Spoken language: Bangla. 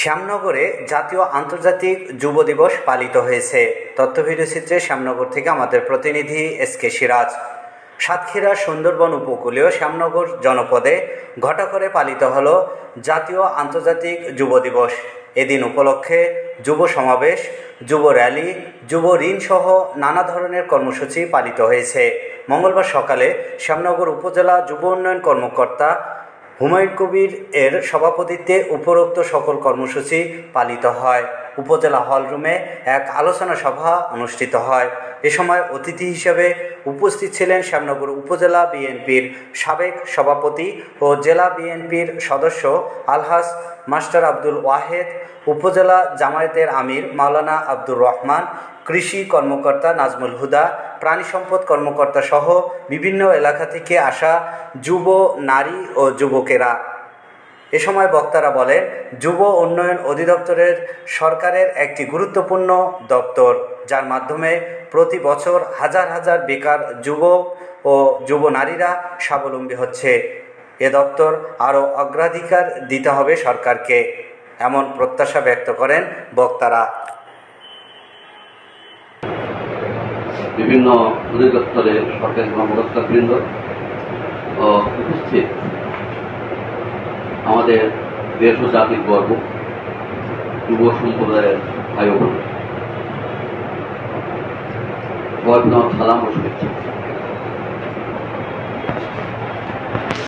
শ্যামনগরে জাতীয় আন্তর্জাতিক যুব দিবস পালিত হয়েছে। তথ্য ভিডিওচিত্রে শ্যামনগর থেকে আমাদের প্রতিনিধি এস কে সিরাজ। সাতক্ষীরা সুন্দরবন উপকূলীয় শ্যামনগর জনপদে ঘটাকরে পালিত হল জাতীয় আন্তর্জাতিক যুব দিবস। এদিন উপলক্ষে যুব সমাবেশ, যুব র্যালি, যুব ঋণ সহ নানা ধরনের কর্মসূচি পালিত হয়েছে। মঙ্গলবার সকালে শ্যামনগর উপজেলা যুব উন্নয়ন কর্মকর্তা হুমায়ুন কবির এর সভাপতিত্বে উপরোক্ত সকল কর্মসূচি পালিত হয়। উপজেলা হলরুমে এক আলোচনা সভা অনুষ্ঠিত হয়। এ সময় অতিথি হিসেবে উপস্থিত ছিলেন শ্যামনগর উপজেলা বিএনপির সাবেক সভাপতি ও জেলা বিএনপির সদস্য আলহাস মাস্টার আব্দুল ওয়াহেদ, উপজেলা জামায়াতের আমির মাওলানা আব্দুর রহমান, কৃষি কর্মকর্তা নাজমুল হুদা, প্রাণী সম্পদ কর্মকর্তা সহ বিভিন্ন এলাকা থেকে আসা যুব নারী ও যুবকেরা। এ সময় বক্তারা বলেন, যুব উন্নয়ন অধিদপ্তরের সরকারের একটি গুরুত্বপূর্ণ দপ্তর, যার মাধ্যমে প্রতি বছর হাজার হাজার বেকার যুবক ও যুব নারীরা স্বাবলম্বী হচ্ছে। এ দপ্তর আরও অগ্রাধিকার দিতে হবে সরকারকে, এমন প্রত্যাশা ব্যক্ত করেন বক্তারা। বিভিন্ন অধিদপ্তরের সরকারি কর্মকর্তাবৃন্দ ও উপস্থিত আমাদের দেশ ও জাতির গর্ব, যুব সম্প্রদায়ের ভাই বোন। প্রথম সালাম ও শুভেচ্ছা।